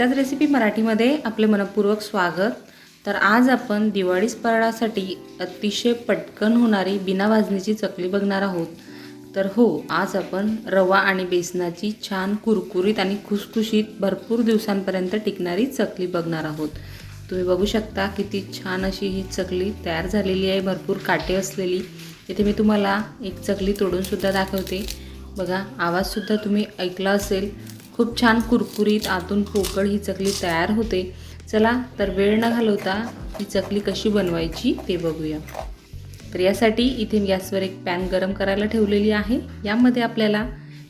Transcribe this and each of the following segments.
Sarita's recipe मराठीमध्ये आपले मनपूर्वक स्वागत. तर आज आपण दिवाळी फराळासाठी अतिशय पटकन होणारी बिना भाजणीची चकली बघणार आहोत. तर हो आज आपण रवा आणि बेसनाची छान कुरकुरीत आणि खुसखुशीत भरपूर दिवसांपर्यंत टिकणारी चकली बघणार आहोत. तुम्ही बघू शकता किती छान अशी ही चकली तयार झालेली आहे भरपूर काटे असलेली. इथे मी तुम्हाला एक चकली तोडूनसुद्धा दाखवते. बघा आवाजसुद्धा तुम्ही ऐकला असेल. खूप छान कुरकुरीत आतून पोकळ ही चकली तयार होते. चला तर वेळ न घालवता ही चकली कशी बनवायची ते बघूया. तर यासाठी इथे गॅसवर एक पॅन गरम करायला ठेवलेली आहे. यामध्ये आपल्याला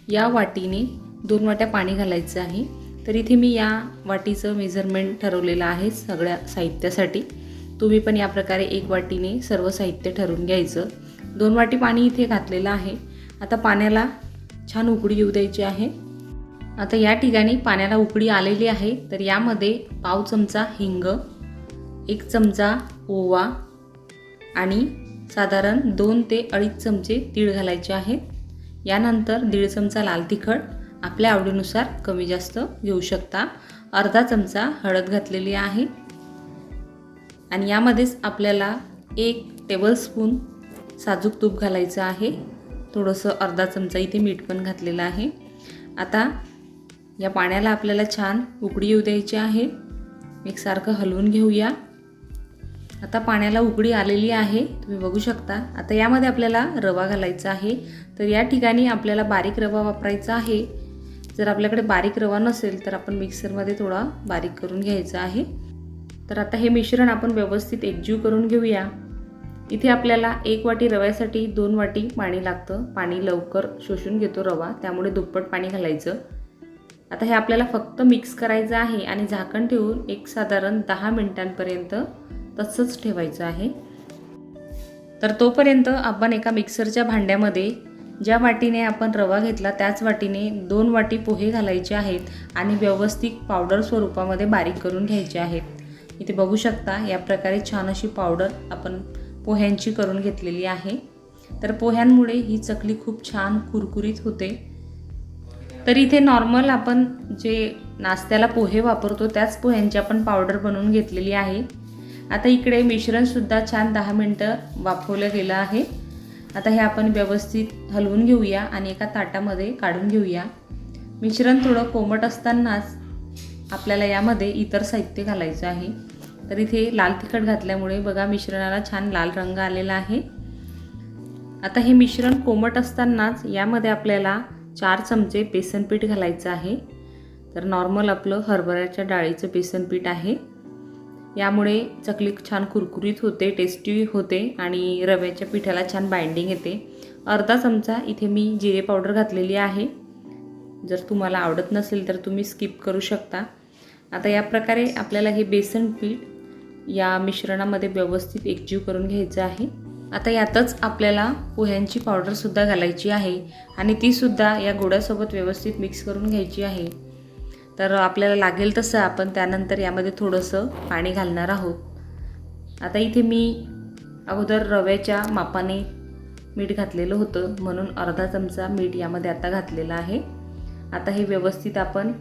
या वाटीने दोन वाट्या पाणी घालायचं आहे. तर इथे मी या वाटीचं मेजरमेंट ठरवलेलं आहे सगळ्या साहित्यासाठी. तुम्ही पण या प्रकारे एक वाटीने सर्व साहित्य ठरवून घ्यायचं. दोन वाटी पाणी इथे घातलेलं आहे. आता पाण्याला छान उकडी येऊ द्यायची आहे. आता या ठिकाणी पाण्याला उकळी आलेली आहे. तर यामध्ये पाव चमचा हिंग एक चमचा ओवा आणि साधारण दोन ते अडीच चमचे तीळ घालायचे आहेत यानंतर दीड चमचा लाल तिखट आपल्या आवडीनुसार कमी जास्त घेऊ शकता. अर्धा चमचा हळद घातलेली आहे. आणि यामध्येच आपल्याला एक टेबलस्पून साजूक तूप घालायचं आहे. थोडंसं अर्धा चमचा इथे मीठ पण घातलेलं आहे. आता या पाण्याला आपल्याला छान उकडी येऊ द्यायची आहे. एकसारखं हलवून घेऊया. आता पाण्याला उकडी आलेली आहे. तुम्ही बघू शकता. आता यामध्ये आपल्याला रवा घालायचा आहे. तर या ठिकाणी आपल्याला बारीक रवा वापरायचा आहे. जर आपल्याकडे बारीक रवा नसेल तर आपण मिक्सरमध्ये थोडा बारीक करून घ्यायचा आहे. तर आता हे मिश्रण आपण व्यवस्थित एकजीव करून घेऊया. इथे आपल्याला एक वाटी रव्यासाठी दोन वाटी पाणी लागतं. पाणी लवकर शोषून घेतो रवा. त्यामुळे दुप्पट पाणी घालायचं. आता हे आपल्याला फक्त मिक्स करायचं आहे आणि झाकण ठेवून एक साधारण दहा मिनटांपर्यंत तसंच ठेवायचं आहे. तर तोपर्यंत आपण एका मिक्सरच्या भांड्यामध्ये ज्या वाटीने आपण रवा घेतला त्याच वाटीने दोन वाटी पोहे घालायचे आहेत आणि व्यवस्थित पावडर स्वरूपामध्ये बारीक करून घ्यायचे आहेत. इथे बघू शकता या प्रकारे छान अशी पावडर आपण पोह्यांची करून घेतलेली आहे. तर पोह्यांमुळे ही चकली खूप छान कुरकुरीत होते. तर इथे नॉर्मल आपण जे नाश्त्याला पोहे वापरतो त्याच पोह्यांची आपण पावडर बनवून घेतलेली आहे. आता इकडे मिश्रणसुद्धा छान दहा मिनटं वाफवलं गेलं आहे. आता हे आपण व्यवस्थित हलवून घेऊया आणि एका ताटामध्ये काढून घेऊया. मिश्रण थोडं कोमट असतानाच आपल्याला यामध्ये इतर साहित्य घालायचं आहे. तर इथे लाल तिखट घातल्यामुळे बघा मिश्रणाला छान लाल रंग आलेला आहे. आता हे मिश्रण कोमट असतानाच यामध्ये आपल्याला चार चमचे बेसन पीठ घालायचं आहे. तर नॉर्मल आपलं हरभऱ्याच्या डाळीचं बेसन पीठ आहे. यामुळे चकली छान कुरकुरीत होते टेस्टी होते आणि रव्याच्या पिठाला छान बाइंडिंग येते. अर्धा चमचा इथे मी जिरे पावडर घातलेली आहे. जर तुम्हाला आवडत नसेल तर तुम्ही स्किप करू शकता. आता या प्रकारे आपल्याला हे बेसन पीठ या मिश्रणामध्ये व्यवस्थित एकजीव करून घ्यायचं आहे. आता यातच आपल्याला पोह्यांची पावडरसुद्धा घालायची आहे आणि तीसुद्धा या गोड्यासोबत व्यवस्थित मिक्स करून घ्यायची आहे. तर आपल्याला लागेल तसं आपण त्यानंतर यामध्ये थोडंसं पाणी घालणार आहोत. आता इथे मी अगोदर रव्याच्या मापाने मीठ घातलेलं होतं म्हणून अर्धा चमचा मीठ यामध्ये आता घातलेलं आहे. आता हे व्यवस्थित आपण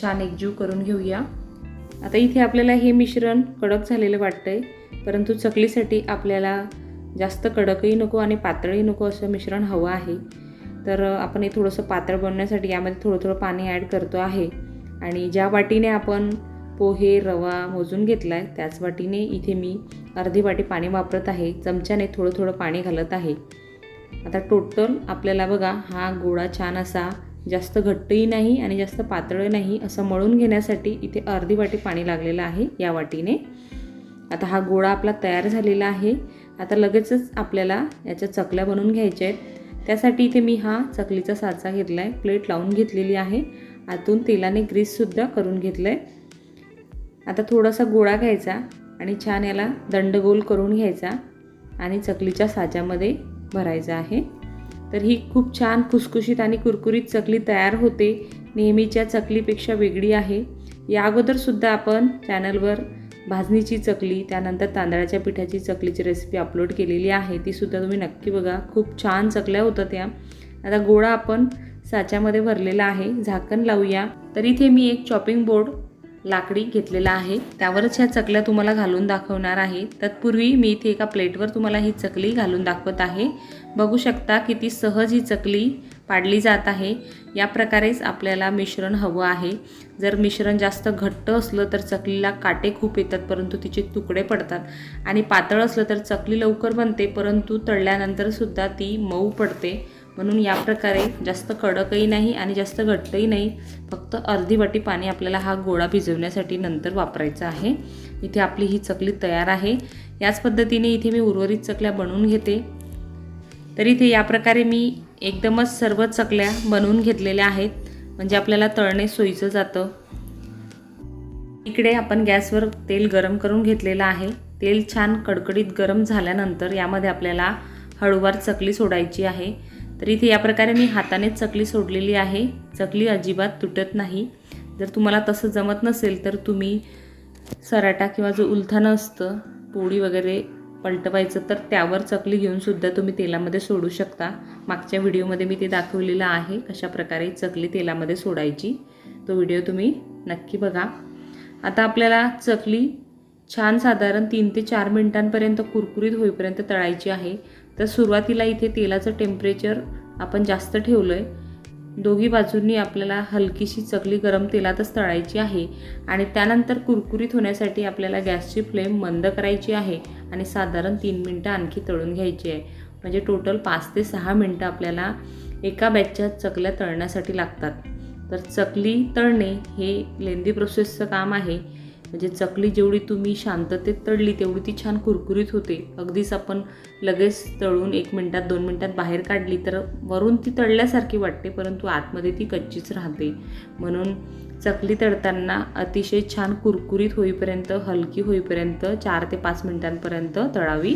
छान एकजीव करून घेऊया. आता इथे आपल्याला हे मिश्रण कडक झालेलं वाटतं आहे परंतु चकलीसाठी आपल्याला जास्त कडकही नको आणि पातळही नको असं मिश्रण हवं आहे. तर आपण हे थोडंसं पातळ बनवण्यासाठी यामध्ये थोडं थोडं पाणी ॲड करतो आहे. आणि ज्या वाटीने आपण पोहे रवा मोजून घेतला आहे त्याच वाटीने इथे मी अर्धी वाटी पाणी वापरत आहे. चमच्याने थोडं थोडं पाणी घालत आहे. आता टोटल आपल्याला बघा हा गोळा छान असा जास्त घट्टही नाही आणि जास्त पातळ नाही असं मळून घेण्यासाठी इथे अर्धी वाटी पाणी लागलेलं आहे या वाटीने. आता हा गोळा आपला तयार झालेला आहे. आता लगेचच आपल्याला याच्या चकल्या बनवून घ्यायच्या आहेत. त्यासाठी इथे मी हा चकलीचा साचा घेतला आहे प्लेट लावून घेतलेली आहे. आतून तेलाने ग्रीससुद्धा करून घेतलं आहे आता थोडासा गोळा घ्यायचा आणि छान याला दंडगोल करून घ्यायचा आणि चकलीच्या साच्यामध्ये भरायचा आहे. तर ही खूप छान खुसखुशीत आणि कुरकुरीत चकली तयार होते. नेहमीच्या चकलीपेक्षा वेगळी आहे. या अगोदरसुद्धा आपण चॅनलवर भाजणीची चकली त्यानंतर तांदळाच्या पिठाची चकलीची रेसिपी अपलोड केलेली आहे. तीसुद्धा तुम्ही नक्की बघा. खूप छान चकल्या होत्या त्या. आता गोळा आपण साच्यामध्ये भरलेला आहे. झाकण लावूया. तर इथे मी एक चॉपिंग बोर्ड लाकडी घेतलेला आहे. त्यावरच ह्या चकल्या तुम्हाला घालून दाखवणार आहे. तत्पूर्वी मी इथे एका प्लेटवर तुम्हाला ही चकली घालून दाखवत आहे. बघू शकता किती सहज ही चकली पाडली जात आहे. या प्रकारेच आपल्याला मिश्रण हवं आहे. जर मिश्रण जास्त घट्ट असलं तर चकलीला काटे खूप येतात परंतु तिचे तुकडे पडतात. आणि पातळ असलं तर चकली लवकर बनते परंतु तळल्यानंतरसुद्धा ती मऊ पडते. म्हणून या प्रकारे जास्त कडकही नाही आणि जास्त घट्टही नाही. फक्त अर्धी वाटी पाणी आपल्याला हा गोळा भिजवण्यासाठी नंतर वापरायचा आहे. इथे आपली ही चकली तयार आहे. याच पद्धतीने इथे मी उर्वरित चकल्या बनवून घेते. तर इथे या प्रकारे मी एकदमच सर्व चकल्या बनवून घेतलेल्या आहेत. म्हणजे आपल्याला तळणे सोयीचं जातं. इकडे आपण गॅसवर तेल गरम करून घेतलेलं आहे. तेल छान कडकडीत गरम झाल्यानंतर यामध्ये आपल्याला हळूवार चकली सोडायची आहे. तर इथे या प्रकारे मी हातानेच चकली सोडलेली आहे. चकली अजिबात तुटत नाही. जर तुम्हाला तसं जमत नसेल तर तुम्ही सराटा किंवा जो उलथानं असतं पोळी वगैरे पलटवायचं तर त्यावर चकली घेऊन सुद्धा तुम्ही तेलामध्ये सोडू शकता. मागच्या व्हिडिओमध्ये मी ते दाखवलेलं आहे कशा प्रकारे चकली तेलामध्ये सोडायची. तो व्हिडिओ तुम्ही नक्की बघा. आता आपल्याला चकली छान साधारण तीन ते चार मिनिटांपर्यंत कुरकुरीत होईपर्यंत तळायची आहे. तर सुरुवातीला इथे तेलाचं टेम्परेचर आपण जास्त ठेवलं आहे दोघी बाजूंनी आपल्याला हलकीशी चकली गरम तेलातच तळायची आहे आणि त्यानंतर कुरकुरीत होण्यासाठी आपल्याला गॅसची फ्लेम मंद करायची आहे आणि साधारण तीन मिनटं आणखी तळून घ्यायची आहे. म्हणजे टोटल पाच ते सहा मिनटं आपल्याला एका बॅचच्या चकल्या तळण्यासाठी लागतात. तर चकली तळणे हे लेंदी प्रोसेसचं काम आहे. म्हणजे चकली जेवढी तुम्ही शांततेत तळली तेवढी ती छान कुरकुरीत होते. अगदीच आपण लगेच तळून एक मिनटात दोन मिनटात बाहेर काढली तर वरून ती तळल्यासारखी वाटते परंतु आतमध्ये ती कच्चीच राहते. म्हणून चकली तळताना अतिशय छान कुरकुरीत होईपर्यंत हलकी होईपर्यंत चार ते पाच मिनटांपर्यंत तळावी.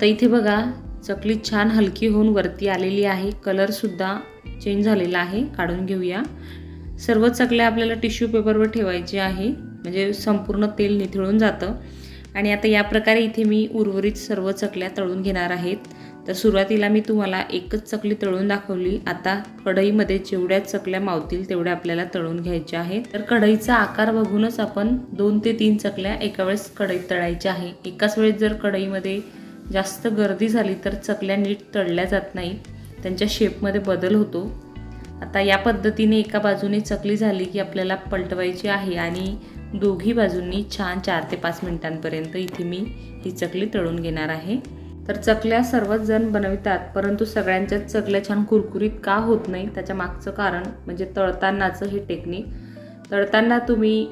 तर इथे बघा चकली छान हलकी होऊन वरती आलेली आहे. कलरसुद्धा चेंज झालेला आहे. काढून घेऊया. सर्व चकल्या आपल्याला टिश्यू पेपरवर ठेवायची आहे. म्हणजे संपूर्ण तेल निथळून जातं. आणि आता या प्रकारे इथे मी उर्वरित सर्व चकल्या तळून घेणार आहेत. तर सुरुवातीला मी तुम्हाला एकच चकली तळून दाखवली. आता कढईमध्ये जेवढ्या चकल्या मावतील तेवढ्या आपल्याला तळून घ्यायच्या आहेत. तर कढईचा आकार बघूनच आपण दोन ते तीन चकल्या एका वेळेस कढईत तळायच्या आहे. एकाच वेळेस जर कढईमध्ये जास्त गर्दी झाली तर चकल्या नीट तळल्या जात नाही. त्यांच्या शेपमध्ये बदल होतो. आता या पद्धतीने एका बाजूने चकली झाली की आपल्याला पलटवायची आहे आणि दोघी बाजूंनी छान चार ते पाच मिनिटांपर्यंत इथे मी ही चकली तळून घेणार आहे. तर चकल्या सर्वच जण बनवितात परंतु सगळ्यांच्याच चकल्या छान कुरकुरीत का होत नाही त्याच्या मागचं कारण म्हणजे तळतानाचं हे टेक्निक तळताना तुम्ही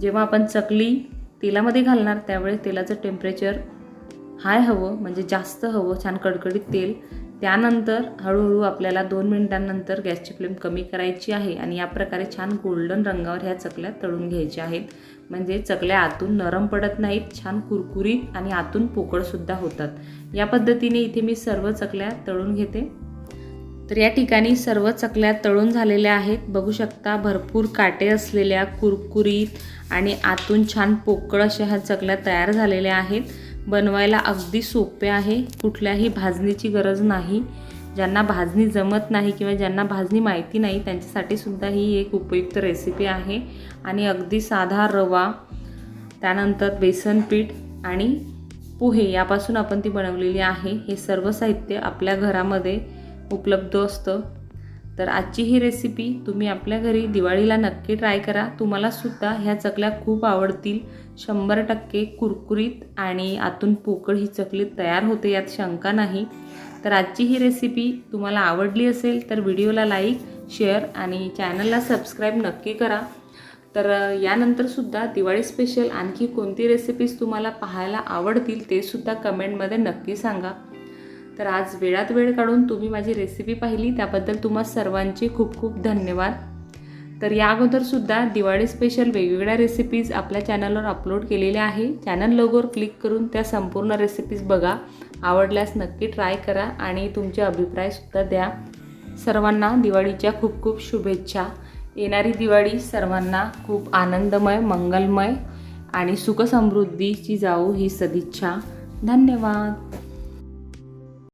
जेव्हा आपण चकली तेलामध्ये घालणार त्यावेळेस तेलाचं टेम्परेचर हाय हवं म्हणजे जास्त हवं छान कडकडीत तेल. त्यानंतर हळूहळू आपल्याला दोन मिनिटांनंतर गॅसची फ्लेम कमी करायची आहे आणि या प्रकारे छान गोल्डन रंगावर ह्या चकल्या तळून घ्यायच्या आहेत. म्हणजे चकल्या आतून नरम पडत नाहीत छान कुरकुरीत आणि आतून पोकळसुद्धा होतात. या पद्धतीने इथे मी सर्व चकल्या तळून घेते. तर या ठिकाणी सर्व चकल्या तळून झालेल्या आहेत. बघू शकता भरपूर काटे असलेल्या कुरकुरीत आणि आतून छान पोकळ अशा ह्या चकल्या तयार झालेल्या आहेत. बनवायला अगदी सोपे आहे. कुठल्याही भाजणीची गरज नाही. ज्यांना भाजणी जमत नाही किंवा ज्यांना भाजणी माहिती नाही त्यांच्यासाठी सुद्धा ही एक उपयुक्त रेसिपी आहे. आणि अगदी साधा रवा त्यानंतर बेसन पीठ आणि पोहे यापासून आपण ती बनवलेली आहे. हे सर्व साहित्य आपल्या घरामध्ये उपलब्ध असतं. तर आजची ही रेसिपी तुम्ही आपल्या घरी दिवाळीला नक्की ट्राय करा. तुम्हालासुद्धा ह्या चकल्या खूप आवडतील. शंभर टक्के कुरकुरीत आणि आतून पोकळ ही चकली तयार होते यात शंका नाही. तर आजची ही रेसिपी तुम्हाला आवडली असेल तर व्हिडिओला लाईक शेअर आणि चॅनलला सबस्क्राईब नक्की करा. तर यानंतरसुद्धा दिवाळी स्पेशल आणखी कोणती रेसिपीज तुम्हाला पाहायला आवडतील ते सुद्धा कमेंटमध्ये नक्की सांगा. तर आज वेळात वेळ काढून तुम्ही माझी रेसिपी पाहिली त्याबद्दल तुम्हा सर्वांचे खूप खूप धन्यवाद. तर या अगोदरसुद्धा दिवाळी स्पेशल वेगवेगळ्या रेसिपीज आपल्या चॅनलवर अपलोड केलेल्या आहे. चॅनल लोगोवर क्लिक करून त्या संपूर्ण रेसिपीज बघा. आवडल्यास नक्की ट्राय करा आणि तुमचे अभिप्रायसुद्धा द्या. सर्वांना दिवाळीच्या खूप खूप शुभेच्छा. येणारी दिवाळी सर्वांना खूप आनंदमय मंगलमय आणि सुखसमृद्धीची जाऊ ही सदिच्छा. धन्यवाद.